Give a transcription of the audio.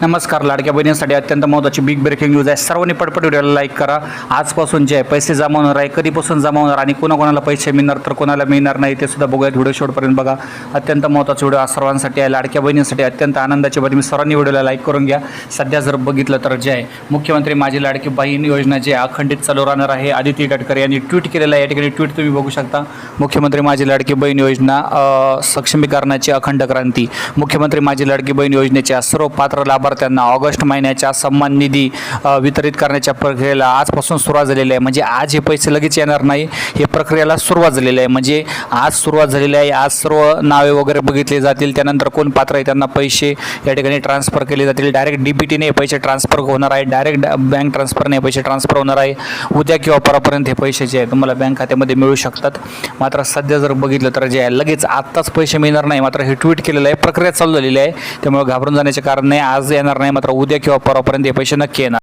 नमस्कार लाडक्या बहिणींसाठी अत्यंत महत्त्वाची बिग ब्रेकिंग न्यूज आहे. सर्वांनी पटपट व्हिडिओला लाईक करा. आजपासून जे आहे पैसे जमा होणार आहे कधीपासून जमा होणार आणि कोणाकोणाला पैसे मिळणार तर कोणाला मिळणार नाही ते सुद्धा बघूयात. व्हिडिओ शेवटपर्यंत बघा. अत्यंत महत्त्वाचा व्हिडिओ आज सर्वांसाठी आहे. लाडक्या बहिणींसाठी अत्यंत आनंदाची बातमी. सर्वांनी व्हिडिओला लाईक करून घ्या. सध्या जर बघितलं तर जे आहे मुख्यमंत्री माझी लाडकी बहीण योजना जी अखंडित चालू राहणार आहे. आदिती गडकरी यांनी ट्विट केलेलं आहे. या ठिकाणी ट्विट तुम्ही बघू शकता. मुख्यमंत्री माझी लाडकी बहीण योजना सक्षमीकरणाची अखंड क्रांती. मुख्यमंत्री माझी लाडकी बहीण योजनेच्या सर्व पात्र लाभ लाभार्थ्यांना ऑगस्ट महिन्याच्या सन्मान निधी वितरित करण्याच्या प्रक्रियेला आजपासून सुरुवात झालेली आहे. म्हणजे आज हे पैसे लगेच येणार नाही हे प्रक्रियेला सुरुवात झालेली आहे. म्हणजे आज सुरुवात झालेली आहे. आज सर्व नावे वगैरे बघितले जातील. त्यानंतर कोण पात्र आहे त्यांना पैसे या ठिकाणी ट्रान्सफर केले जातील. डायरेक्ट डी बी टीने पैसे ट्रान्सफर होणार आहे. डायरेक्ट बँक ट्रान्सफरने पैसे ट्रान्सफर होणार आहे. उद्या किंवा परापर्यंत हे पैसे जे आहे तुम्हाला बँक खात्यामध्ये मिळू शकतात. मात्र सध्या जर बघितलं तर जे आहे लगेच आत्ताच पैसे मिळणार नाही. मात्र हे ट्विट केलेलं आहे. प्रक्रिया चालू झालेली आहे. त्यामुळे घाबरून जाण्याचे कारण नाही. आज येणार नाही मात्र उद्या किंवा परवापर्यंत हे पैसे नक्की येणार.